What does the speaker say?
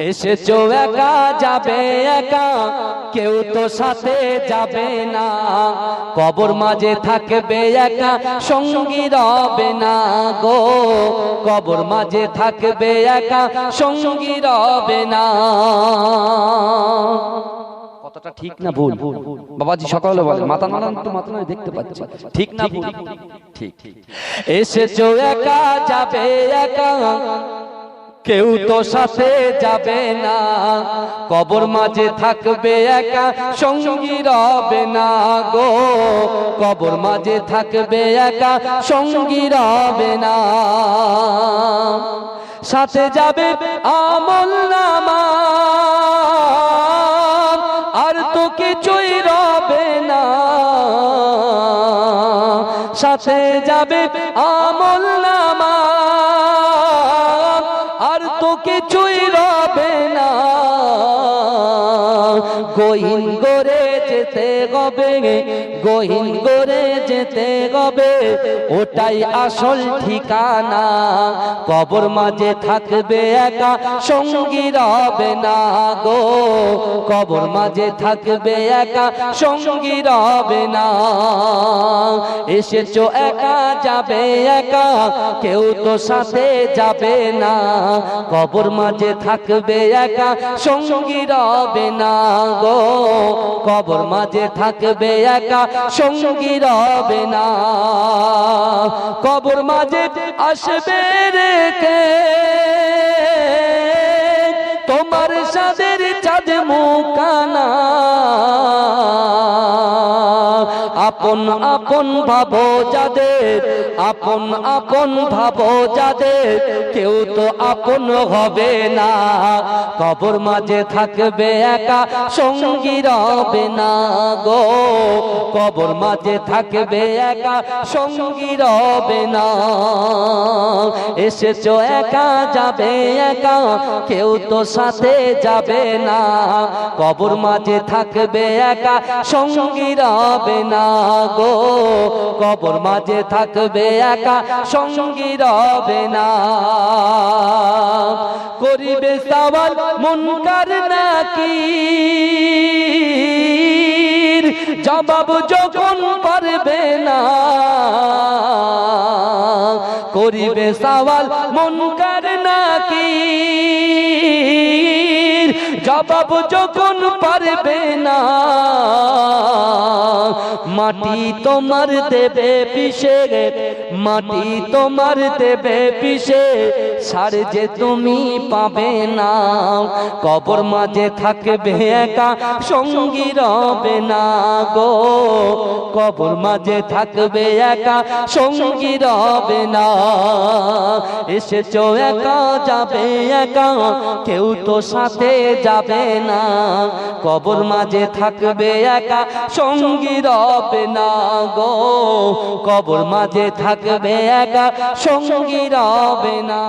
এসেছ একা, যাবে একা, কেউ তো সাথে যাবে না। কবর মাঝে থাকবে একা, সঙ্গী রবে না গো। কবর মাঝে থাকবে একা, সঙ্গী রবে না। কতটা ঠিক না ভুল? বাবাজি সকালে বলে, মাথা নাড়ান তো, মাথা নাড়ে দেখতে পাচ্ছি। ঠিক না ভুল? ঠিক। এসেছ একা, যাবে একা কেউ তো সাথে যাবে না। কবর মাঝে থাকবে একা, সঙ্গী রবে না গো। কবর মাঝে থাকবে একা, সঙ্গী রবে না। সাথে যাবে আমল নামা। আর তো কিছুই রবে না। সাথে যাবে আমল নামা। তো কিছুই রবে না। গহিন গড়ে যেতে গবে গহিন গড়ে যেতে গবে ওটাই আসল ঠিকানা। কবর মাঝে থাকবে একা, সঙ্গী রবে না গো। কবর মাঝে থাকবে একা, সঙ্গী রবে না। এসেছ একা, যাবে একা, কেউ তো সাথে যাবে না। কবর মাঝে থাকবে একা, সঙ্গী রবে না গো। কবর মাঝে থাকবে একা সঙ্গী রবে না। কবর মাঝে আসবে রেখে। আপন আপন ভাবো যাদের, আপন আপন ভাবো যাদের, কেউ তো আপন হবে না। কবর মাঝে থাকবে একা, সঙ্গী রবে না গো। কবর মাঝে থাকবে একা, সঙ্গী রবে না। এসেছ, একা যাবে একা, কেউ তো সাথে যাবে না। কবর মাঝে থাকবে একা, সঙ্গী রবে না গো। কবর মাঝে থাকবে একা, সঙ্গী রবে না। করিবে সওয়াল মুনকার নাকি? জবাব যখন পারবে করিবে সওয়াল মুনকার নাকি জবাব যখন পারবে না মাটি তোমার দেবে পিসে মাটি তোমার দেবে পিসে সার যে তুমি পাবে না, কবর মাঝে থাকবে একা, সঙ্গী রবে না গো, কবর মাঝে থাকবে একা, সঙ্গী রবে না, এসেছ একা, যাবে একা, কেউ তো সাথে যাবে না, কবর মাঝে থাকবে একা, সঙ্গী রবে না গো কবর মাঝে থাকবে একা সঙ্গী রবে না।